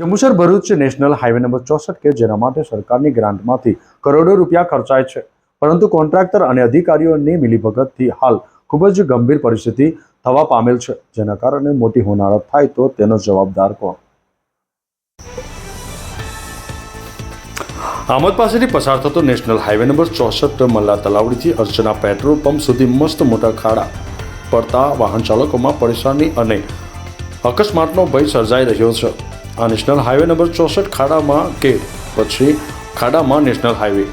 Jambusar Bharuch national highway number ચોસઠ કે જેના માટે સરકારની ગ્રાન્ટમાંથી કરોડો રૂપિયા ખર્ચાય છે. પરંતુ કોન્ટ્રાક્ટર અને અધિકારીઓની મિલીભગતથી હાલ ખૂબ જ ગંભીર પરિસ્થિતિ થવા પામેલ છે, જેના કારણે મોટી હોનારત થાય તો તેનો જવાબદાર કોણ? આમોદ પાસેથી પસાર થતો નેશનલ હાઈવે નંબર ચોસઠ મલ્લા તલાવડીથી અર્ચના પેટ્રોલ પંપ સુધી મસ્ત મોટા ખાડા પડતા વાહન ચાલકોમાં પરેશાની અને અકસ્માતનો ભય સર્જાઈ રહ્યો છે. આ નેશનલ હાઈવે નંબર ચોસઠ ખાડામાં કે પછી ખાડામાં નેશનલ હાઈવે.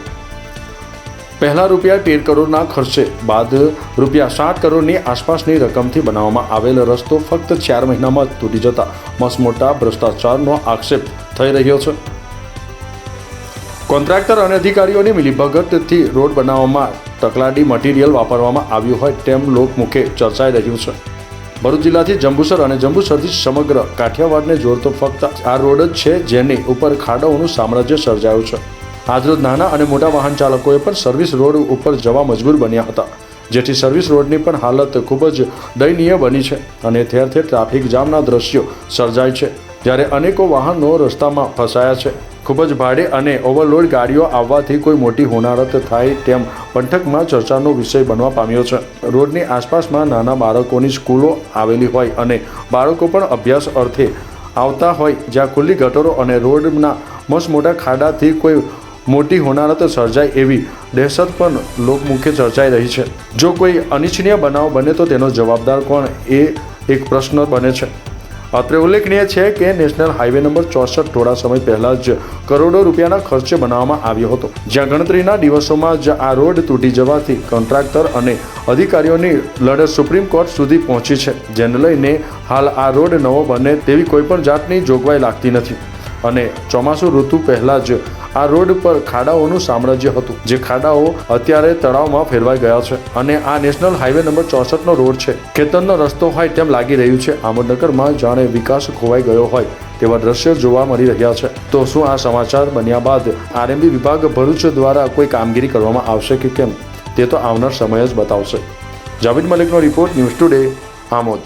પહેલાં રૂપિયા તેર કરોડના ખર્ચે, બાદ રૂપિયા સાઠ કરોડની આસપાસની રકમથી બનાવવામાં આવેલ રસ્તો ફક્ત ચાર મહિનામાં જ તૂટી જતા મસમોટા ભ્રષ્ટાચારનો આક્ષેપ થઈ રહ્યો છે. કોન્ટ્રાક્ટર અને અધિકારીઓની મિલીભગતથી રોડ બનાવવામાં તકલાડી મટીરિયલ વાપરવામાં આવ્યું હોય તેમ લોકમુખે ચર્ચાઈ રહ્યું છે. ભરૂચ જિલ્લાથી જંબુસર અને જંબુસરથી સમગ્ર કાઠિયાવાડને જોડતો ફક્ત આ રોડ જ છે જેની ઉપર ખાડાઓનું સામ્રાજ્ય સર્જાયું છે. આજરોજ નાના અને મોટા વાહન ચાલકોએ પણ સર્વિસ રોડ ઉપર જવા મજબૂર બન્યા હતા. જેથી સર્વિસ રોડની પણ હાલત ખૂબ જ દયનીય બની છે અને ઠેર ઠેર ટ્રાફિક જામના દ્રશ્યો સર્જાય છે. જ્યારે અનેકો વાહનો રસ્તામાં ફસાયા છે. ખૂબ જ ભાડે અને ઓવરલોડ ગાડીઓ આવવાથી કોઈ મોટી હોનારત થાય તેમ પંથકમાં ચર્ચાનો વિષય બનવા પામ્યો છે. રોડની આસપાસમાં નાના બાળકોની સ્કૂલો આવેલી હોય અને બાળકો પણ અભ્યાસ અર્થે આવતા હોય, જ્યાં ખુલ્લી ગટરો અને રોડના મસ્ત મોટા ખાડાથી કોઈ મોટી હોનારત સર્જાય એવી દહેશત પણ લોકમુખે ચર્ચાઈ રહી છે. જો કોઈ અનિચ્છનીય બનાવ બને તો તેનો જવાબદાર કોણ? એ એક પ્રશ્ન બને છે. અત્રે ઉલ્લેખનીય છે કે નેશનલ હાઈવે નંબર ચોસઠ થોડા સમય પહેલા જ કરોડો રૂપિયાના ખર્ચે બનાવવામાં આવ્યો હતો. જ્યાં ગણતરીના દિવસોમાં જ આ રોડ તૂટી જવાથી કોન્ટ્રાક્ટર અને અધિકારીઓની લડત સુપ્રીમ કોર્ટ સુધી પહોંચી છે, જેને લઈને હાલ આ રોડ નવો બને તેવી કોઈપણ જાતની જોગવાઈ લાગતી નથી. અને ચોમાસું ઋતુ પહેલાં જ આ રોડ પર ખાડાઓનું સામ્રાજ્ય હતું, જે ખાડાઓ અત્યારે તળાવમાં ફેરવાઈ ગયા છે અને આ નેશનલ હાઈવે નંબર ચોસઠનો રોડ છે. ખેતરનો રસ્તો હોય તેમ લાગી રહ્યું છે. આમોદનગરમાં જાણે વિકાસ ખોવાઈ ગયો હોય તેવા દ્રશ્યો જોવા મળી રહ્યા છે. તો શું આ સમાચાર બન્યા બાદ આરએમબી વિભાગ ભરૂચ દ્વારા કોઈ કામગીરી કરવામાં આવશે કે કેમ? તે તો આવનાર સમય જ બતાવશે. જાવેદ મલિકનો રિપોર્ટ ન્યૂઝ ટુડે, આમોદ.